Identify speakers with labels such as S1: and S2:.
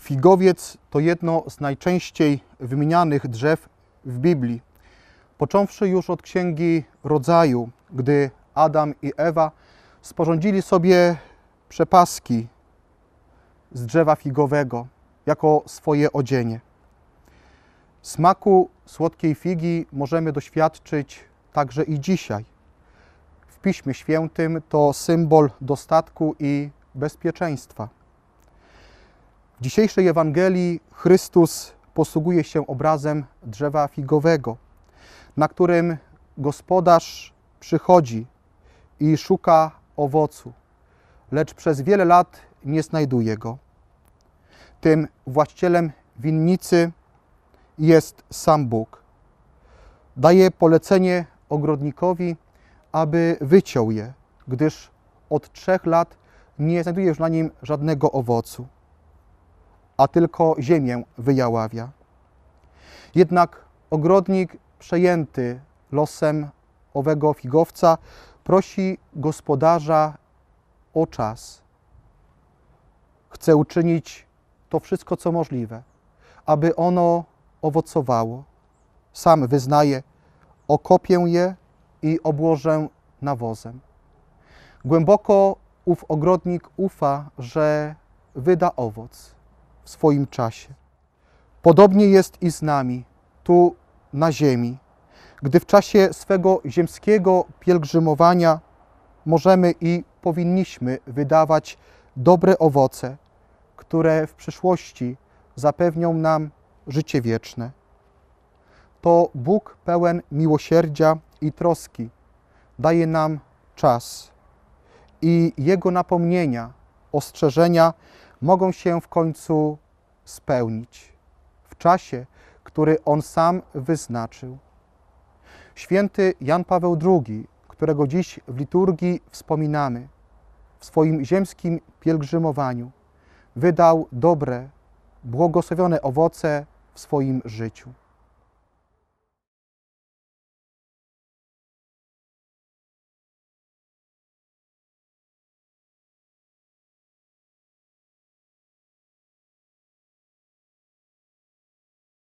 S1: Figowiec to jedno z najczęściej wymienianych drzew w Biblii. Począwszy już od Księgi Rodzaju, gdy Adam i Ewa sporządzili sobie przepaski z drzewa figowego jako swoje odzienie. Smaku słodkiej figi możemy doświadczyć także i dzisiaj. W Piśmie Świętym to symbol dostatku i bezpieczeństwa. W dzisiejszej Ewangelii Chrystus posługuje się obrazem drzewa figowego, na którym gospodarz przychodzi i szuka owocu, lecz przez wiele lat nie znajduje go. Tym właścicielem winnicy jest sam Bóg. Daje polecenie ogrodnikowi, aby wyciął je, gdyż od trzech lat nie znajduje już na nim żadnego owocu, a tylko ziemię wyjaławia. Jednak ogrodnik, przejęty losem owego figowca, prosi gospodarza o czas. Chce uczynić to wszystko, co możliwe, aby ono owocowało. Sam wyznaje, okopię je i obłożę nawozem. Głęboko ów ogrodnik ufa, że wyda owoc w swoim czasie. Podobnie jest i z nami, tu na ziemi, gdy w czasie swego ziemskiego pielgrzymowania możemy i powinniśmy wydawać dobre owoce, które w przyszłości zapewnią nam życie wieczne. To Bóg pełen miłosierdzia i troski daje nam czas i Jego napomnienia, ostrzeżenia mogą się w końcu spełnić w czasie, który On sam wyznaczył. Święty Jan Paweł II, którego dziś w liturgii wspominamy, w swoim ziemskim pielgrzymowaniu wydał dobre, błogosławione owoce w swoim życiu.